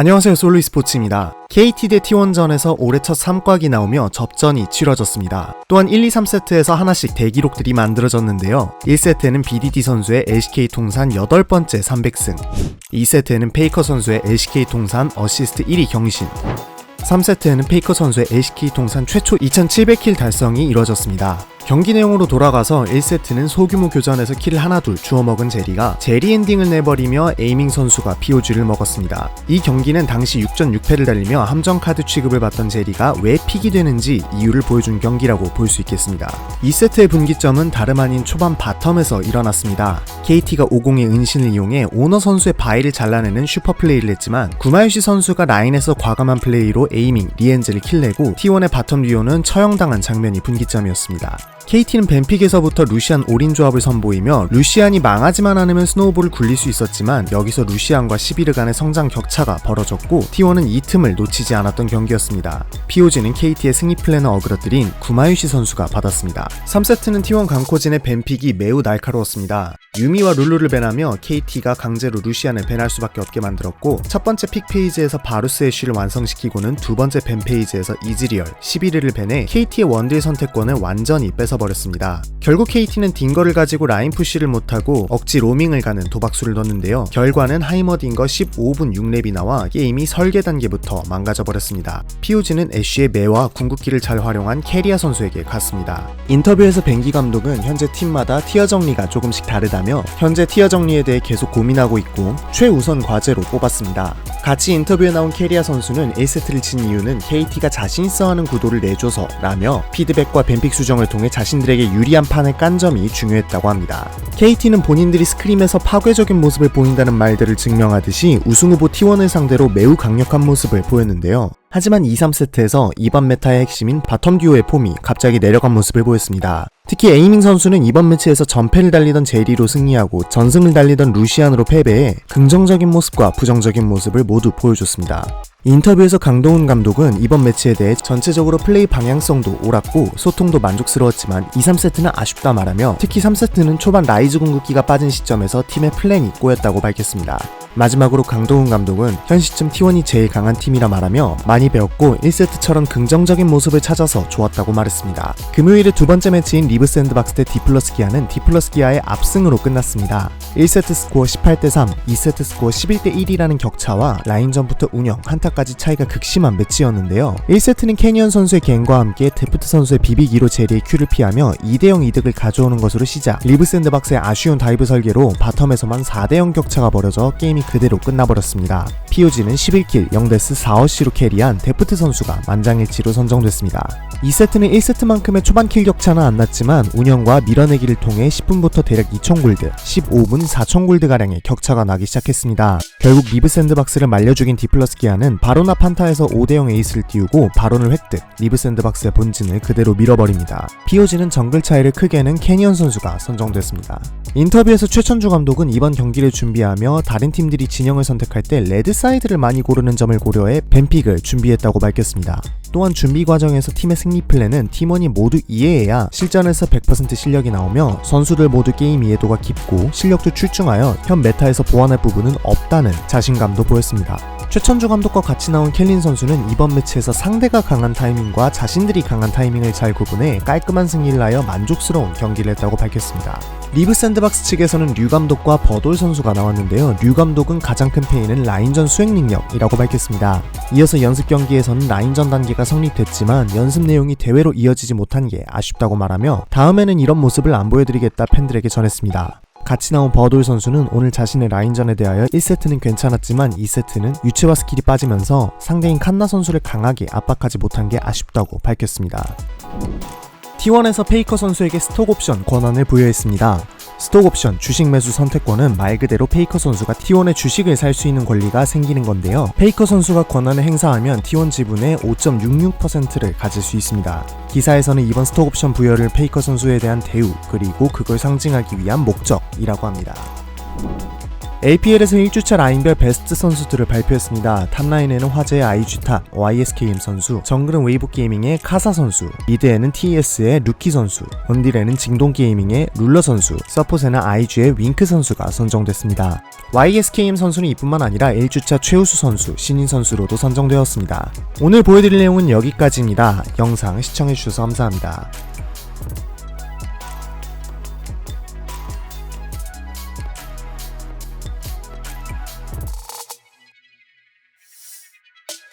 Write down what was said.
안녕하세요 솔로 스포츠입니다. KT 대 T1전에서 올해 첫 3곽이 나오며 접전이 치러졌습니다. 또한 1, 2, 3세트에서 하나씩 대기록들이 만들어졌는데요. 1세트에는 BDD 선수의 LCK 통산 8번째 300승 2세트에는 페이커 선수의 LCK 통산 어시스트 1위 경신 3세트에는 페이커 선수의 LCK 통산 최초 2700킬 달성이 이뤄졌습니다. 경기 내용으로 돌아가서 1세트는 소규모 교전에서 킬을 하나 둘 주워 먹은 제리가 제리 엔딩을 내버리며 에이밍 선수가 POG를 먹었습니다. 이 경기는 당시 6전 6패를 달리며 함정 카드 취급을 받던 제리가 왜 픽이 되는지 이유를 보여준 경기라고 볼 수 있겠습니다. 2세트의 분기점은 다름 아닌 초반 바텀에서 일어났습니다. KT가 50의 은신을 이용해 오너 선수의 바위를 잘라내는 슈퍼 플레이를 했지만 구마유시 선수가 라인에서 과감한 플레이로 에이밍, 리엔즈를 킬내고 T1의 바텀 듀오는 처형당한 장면이 분기점이었습니다. KT는 벤픽에서부터 루시안 올인 조합을 선보이며 루시안이 망하지만 않으면 스노우볼을 굴릴 수 있었지만 여기서 루시안과 시비르 간의 성장 격차가 벌어졌고 T1은 이 틈을 놓치지 않았던 경기였습니다. POG는 KT의 승리 플랜을 어그러뜨린 구마유시 선수가 받았습니다. 3세트는 T1 강코진의 벤픽이 매우 날카로웠습니다. 유미와 룰루를 밴하며 KT가 강제로 루시안을 밴할 수밖에 없게 만들었고 첫 번째 픽 페이지에서 바루스 애쉬를 완성시키고는 두 번째 밴 페이지에서 이즈리얼, 시비르를 밴해 KT의 원딜 선택권을 완전히 뺏 어버렸습니다. 결국 KT는 딩거를 가지고 라인 푸시를 못하고 억지 로밍을 가는 도박수를 넣었는데요. 결과는 하이머 딩거 15분 6렙이 나와 게임이 설계 단계부터 망가져버렸습니다. POG는 애쉬의 매와 궁극기를 잘 활용한 캐리아 선수에게 갔습니다. 인터뷰에서 벤기 감독은 현재 팀마다 티어 정리가 조금씩 다르다며 현재 티어 정리에 대해 계속 고민하고 있고 최우선 과제로 뽑았습니다. 같이 인터뷰에 나온 캐리아 선수는 1세트를 친 이유는 KT가 자신 있어 하는 구도를 내줘서 라며 피드백과 벤픽 수정을 통해 자신들에게 유리한 판을 깐 점이 중요했다고 합니다. KT는 본인들이 스크림에서 파괴적인 모습을 보인다는 말들을 증명하듯이 우승 후보 T1을 상대로 매우 강력한 모습을 보였는데요. 하지만 2, 3세트에서 이번 메타의 핵심인 바텀 듀오의 폼이 갑자기 내려간 모습을 보였습니다. 특히 에이밍 선수는 이번 매치에서 전패를 달리던 제리로 승리하고 전승을 달리던 루시안으로 패배해 긍정적인 모습과 부정적인 모습을 모두 보여줬습니다. 인터뷰에서 강동훈 감독은 이번 매치에 대해 전체적으로 플레이 방향성도 옳았고 소통도 만족스러웠지만 2, 3세트는 아쉽다 말하며 특히 3세트는 초반 라이즈 궁극기가 빠진 시점에서 팀의 플랜이 꼬였다고 밝혔습니다. 마지막으로 강동훈 감독은 현 시점 T1이 제일 강한 팀이라 말하며 많이 배웠고 1세트처럼 긍정적인 모습을 찾아서 좋았다고 말했습니다. 금요일의 두 번째 매치인 리브 샌드박스 대 디플러스 기아는 디플러스 기아의 압승으로 끝났습니다. 1세트 스코어 18대 3, 2세트 스코어 11대 1이라는 격차와 라인전부터 운영, 한타 까지 차이가 극심한 매치였는데요. 1세트는 캐니언 선수의 갱과 함께 데프트 선수의 비비기로 제리의 큐를 피하며 2대0 이득을 가져오는 것으로 시작 리브 샌드박스의 아쉬운 다이브 설계로 바텀에서만 4대0 격차가 벌어져 게임이 그대로 끝나버렸습니다. POG는 11킬 0데스 4어시로 캐리한 데프트 선수가 만장일치로 선정됐습니다. 2세트는 1세트만큼의 초반 킬 격차는 안 났지만 운영과 밀어내기를 통해 10분부터 대략 2,000골드, 15분 4,000골드가량의 격차가 나기 시작했습니다. 결국 리브 샌드박스를 말려 죽인 디플러스 기아는 바로나 판타에서 5대0 에이스를 띄우고 바론을 획득, 리브 샌드박스의 본진을 그대로 밀어버립니다. POG는 정글 차이를 크게 낸 캐니언 선수가 선정됐습니다. 인터뷰에서 최천주 감독은 이번 경기를 준비하며 다른 팀들이 진영을 선택할 때 레드 사이드를 많이 고르는 점을 고려해 벤픽을 준비했다고 밝혔습니다. 또한 준비 과정에서 팀의 승리 플랜은 팀원이 모두 이해해야 실전에서 100% 실력이 나오며 선수들 모두 게임 이해도가 깊고 실력도 출중하여 현 메타에서 보완할 부분은 없다는 자신감도 보였습니다. 최천주 감독과 같이 나온 켈린 선수는 이번 매치에서 상대가 강한 타이밍과 자신들이 강한 타이밍을 잘 구분해 깔끔한 승리를 하여 만족스러운 경기를 했다고 밝혔습니다. 리브 샌드박스 측에서는 류 감독과 버돌 선수가 나왔는데요. 류 감독은 가장 큰 페인은 라인전 수행 능력이라고 밝혔습니다. 이어서 연습 경기에서는 라인전 단계가 성립됐지만 연습 내용이 대회로 이어지지 못한 게 아쉽다고 말하며 다음에는 이런 모습을 안 보여드리겠다 팬들에게 전했습니다. 같이 나온 버돌 선수는 오늘 자신의 라인전에 대하여 1세트는 괜찮았지만 2세트는 유채화 스킬이 빠지면서 상대인 칸나 선수를 강하게 압박하지 못한 게 아쉽다고 밝혔습니다. T1에서 페이커 선수에게 스톡 옵션 권한을 부여했습니다. 스톡 옵션 주식 매수 선택권은 말 그대로 페이커 선수가 T1의 주식을 살 수 있는 권리가 생기는 건데요. 페이커 선수가 권한을 행사하면 T1 지분의 5.66%를 가질 수 있습니다. 기사에서는 이번 스톡 옵션 부여를 페이커 선수에 대한 대우 그리고 그걸 상징하기 위한 목적이라고 합니다. APL에서 1주차 라인별 베스트 선수들을 발표했습니다. 탑라인에는 화제의 아이주타, YSKM 선수, 정글은 웨이브 게이밍의 카사 선수, 미드에는 TS의 루키 선수, 원딜에는 징동 게이밍의 룰러 선수, 서폿에는 아이주의 윙크 선수가 선정됐습니다. YSKM 선수는 이뿐만 아니라 1주차 최우수 선수, 신인 선수로도 선정되었습니다. 오늘 보여드릴 내용은 여기까지입니다. 영상 시청해주셔서 감사합니다.